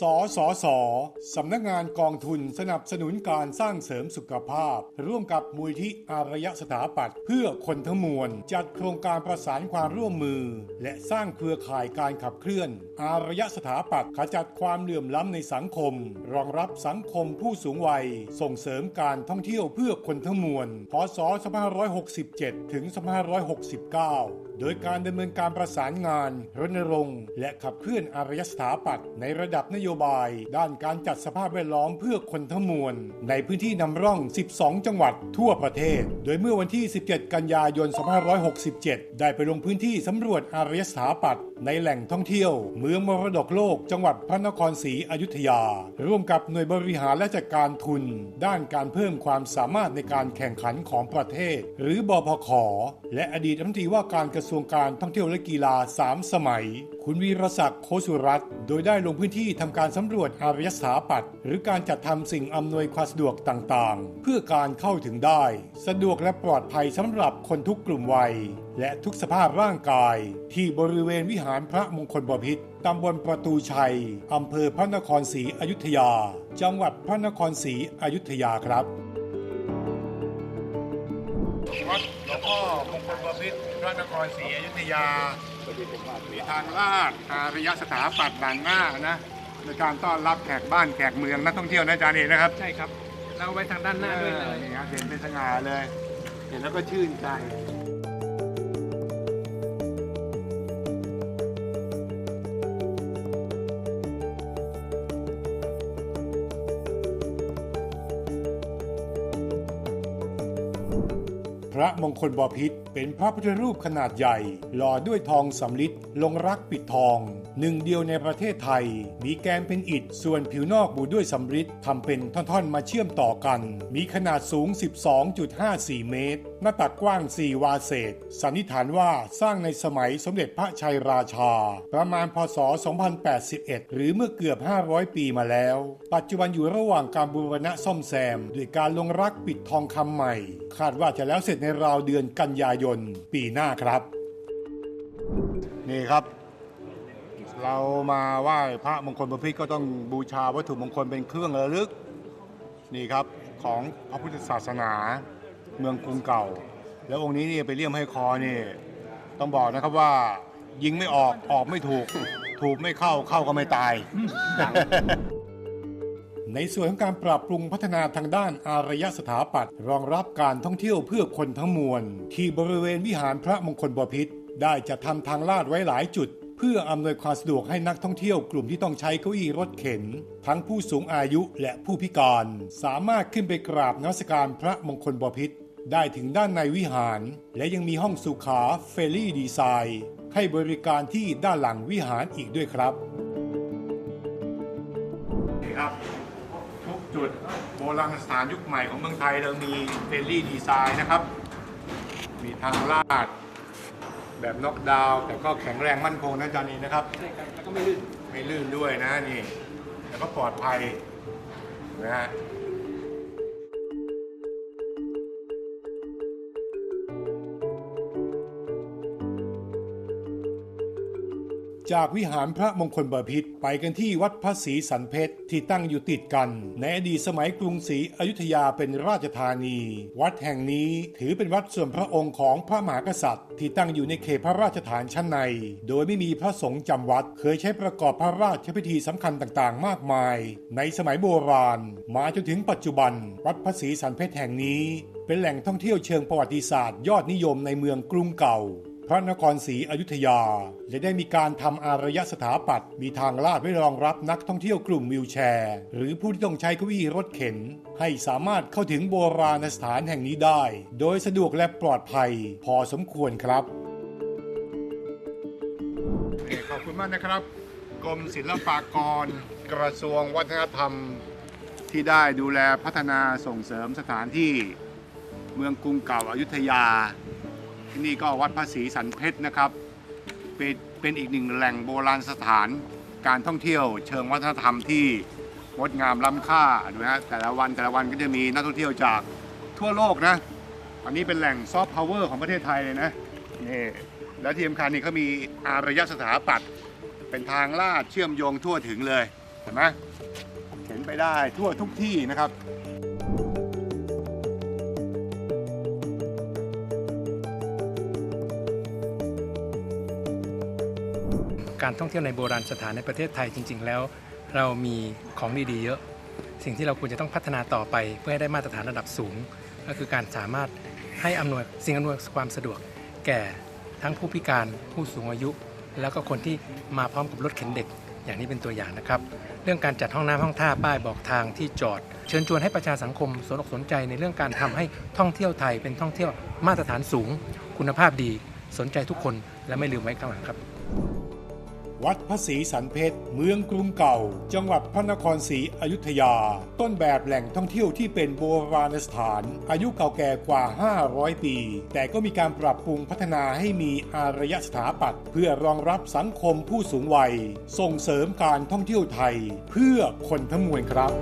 สสส สำนักงานกองทุนสนับสนุนการสร้างเสริมสุขภาพ ร่วมกับมูลที่อารยสถาปัตย์เพื่อคนทั้งมวล จัดโครงการประสานความร่วมมือ และสร้างเครือข่ายการขับเคลื่อน อารยสถาปัตย์ขจัดความเหลื่อมล้ำในสังคม รองรับสังคมผู้สูงวัย ส่งเสริมการท่องเที่ยวเพื่อคนทั้งมวล พศ 2567 ถึง 2569 โดยการดำเนินการประสานงานรณรงค์และขับเคลื่อนอารยสถาปัตย์ในระดับนโยบาย ด้านการจัดสภาพแวดล้อมเพื่อคนทั้งมวล ในพื้นที่นำร่อง 12 จังหวัดทั่วประเทศ โดยเมื่อวันที่ 17 กันยายน 2567 ได้ไปลงพื้นที่สำรวจอารยสถาปัตย์ในแหล่งท่องเที่ยว เมืองมรดกโลกจังหวัดพระนครศรีอยุธยา ร่วมกับหน่วยบริหารและจัดการทุน ด้านการเพิ่มความสามารถในการแข่งขันของประเทศ หรือบพขและอดีตรัฐมนตรีว่าการกระทรวงการท่องเที่ยวและกีฬา 3 สมัย คุณวีรศักดิ์โคสุรัตน์โดยได้ลงพื้นที่ทำการสำรวจอารยสถาปัตย์หรือการจัดทำสิ่งอำนวยความสะดวกต่างๆ เพื่อการเข้าถึงได้ สะดวกและปลอดภัยสำหรับคนทุกกลุ่มวัย และทุกสภาพร่างกายที่บริเวณวิหารพระมงคลบพิตรตำบลประตูชัย อำเภอพระนครศรีอยุธยา จังหวัดพระนครศรีอยุธยาครับวัดหลวงพ่อมงคลบพิตรพระนครศรีอยุธยามีทางลาดอารยสถาปัตย์ด่านหน้านะในการต้อนรับแขกบ้านแขกเมืองนักท่องเที่ยวนะอาจารย์เอกนะครับ ใช่ครับ เราไว้ทางด้านหน้าด้วยเลเออยนี่ครับเห็นเป็นสง่าเลย เห็นแล้วก็ชื่นใจ ระมงคลบพิตร เป็นพระพุทธรูปขนาดใหญ่ หล่อด้วยทองสำริดลงรักปิดทอง หนึ่งเดียวในประเทศไทย มีแกนเป็นอิฐส่วนผิวนอกบูด้วยสำริดทำเป็นท่อนๆมาเชื่อมต่อกัน มีขนาดสูง 12.54 เมตร หน้าตักกว้าง 4 วาเศษ สันนิษฐานว่าสร้างในสมัยสมเด็จพระชัยราชา ประมาณพศ 2081 หรือเมื่อเกือบ 500 ปีมาแล้ว ปัจจุบันอยู่ระหว่างการบูรณะซ่อมแซม ด้วยการลงรักปิดทองคำใหม่ คาดว่าจะแล้วเสร็จในราวเดือนกันยายนปีหน้าครับ นี่ครับ เรามาไหว้พระมงคลบพิตรก็ต้องบูชาวัตถุมงคลเป็นเครื่องระลึก นี่ครับของพระพุทธศาสนาเมืองกรุงเก่า แล้วองค์นี้นี่ไปเลี่ยมให้คอนี่ต้องบอกนะครับว่ายิงไม่ออกออกไม่ถูก ถูกไม่เข้าเข้าก็ไม่ตาย ในส่วนของการปรับปรุงพัฒนาทางด้านอารยสถาปัตย์รองรับการท่องเที่ยวเพื่อคนทั้งมวล ที่บริเวณวิหารพระมงคลบพิตรได้จะทำทางลาดไว้หลายจุด เพื่ออำนวยความสะดวกให้นักท่องเที่ยวกลุ่มที่ต้องใช้เก้าอี้รถเข็น ทั้งผู้สูงอายุและผู้พิการ สามารถขึ้นไปกราบนมัสการพระมงคลบพิตรได้ถึงด้านในวิหาร และยังมีห้องสุขาเฟรลี่ดีไซน์ ให้บริการที่ด้านหลังวิหารอีกด้วยครับ ทุกจุดโบราณสถานยุคใหม่ของเมืองไทยเรามีเฟรนลี่ดีไซน์นะครับ มีทางลาด แบบน็อกดาวน์แต่ก็แข็งแรงมั่นคงนะอาจารย์นี่นะครับ ใช่ครับแล้วก็ไม่ลื่น ไม่ลื่นด้วยนะนี่ แล้วก็ปลอดภัยนะฮะ จากวิหารพระมงคลบพิตรไปกันที่วัดพระศรีสันเพชรที่ตั้งอยู่ติดกันในอดีตสมัยกรุงศรีอยุธยาเป็นราชธานี วัดแห่งนี้ถือเป็นวัดส่วนพระองค์ของพระมหากษัตริย์ ที่ตั้งอยู่ในเขตพระราชฐานชั้นใน โดยไม่มีพระสงฆ์จำวัด เคยใช้ประกอบพระราชพิธีสำคัญต่างๆ มากมาย ในสมัยโบราณ มาจนถึงปัจจุบัน วัดพระศรีสันเพชรแห่งนี้ เป็นแหล่งท่องเที่ยวเชิงประวัติศาสตร์ยอดนิยมในเมืองกรุงเก่า พระนครศรีอยุธยา และได้มีการทำอารยสถาปัตย์มีทางลาดไว้รองรับนักท่องเที่ยวกลุ่มวิวแชร์ หรือผู้ที่ต้องใช้เก้าอี้รถเข็น ให้สามารถเข้าถึงโบราณสถานแห่งนี้ได้ โดยสะดวกและปลอดภัย พอสมควรครับ ขอบคุณมากนะครับ กรมศิลปากร กระทรวงวัฒนธรรม ที่ได้ดูแลพัฒนาส่งเสริมสถานที่เมืองกรุงเก่าอายุทยา ที่นี่ก็วัดพระศรีสันเพชรนะครับ เป็นเป็นอีกหนึ่งแหล่งโบราณสถานการท่องเที่ยว เชิงวัฒนธรรมที่งดงามล้ำค่าดูนะแต่ละวันแต่ละวันก็จะมีนักท่องเที่ยวจากทั่วโลกนะ อันนี้เป็นแหล่งซอฟต์พาวเวอร์ของประเทศไทยเลยนะนี่แล้วที่สำคัญนี่เขามีอารยสถาปัตย์เป็นทางลาดเชื่อมโยงทั่วถึงเลย เห็นไหมเห็นไปได้ทั่วทุกที่นะครับ การท่องเที่ยวในโบราณสถานในประเทศไทยจริง ๆ แล้ว เรามีของดีๆเยอะ สิ่งที่เราควรจะต้องพัฒนาต่อไปเพื่อให้ได้มาตรฐานระดับสูง ก็คือการสามารถให้อำนวยสิ่งอำนวยความสะดวก แก่ทั้งผู้พิการผู้สูงอายุ แล้วก็คนที่มาพร้อมกับรถเข็นเด็กอย่างนี้เป็นตัวอย่างนะครับ เรื่องการจัดห้องน้ำห้องท่าป้ายบอกทางที่จอด เชิญชวนให้ประชาสังคมสนอกสนใจในเรื่องการทำให้ท่องเที่ยวไทยเป็นท่องเที่ยวมาตรฐานสูง คุณภาพดีสนใจทุกคนและไม่ลืมไว้ข้างหลังครับ วัดพระศรีสันเพชร เมืองกรุงเก่า จังหวัดพระนครศรีอยุธยา ต้นแบบแหล่งท่องเที่ยวที่เป็นโบราณสถาน อายุเก่าแก่กว่า 500 ปี แต่ก็มีการปรับปรุงพัฒนาให้มีอารยสถาปัตย์เพื่อรองรับสังคมผู้สูงวัย ส่งเสริมการท่องเที่ยวไทย เพื่อคนทั้งมวลครับ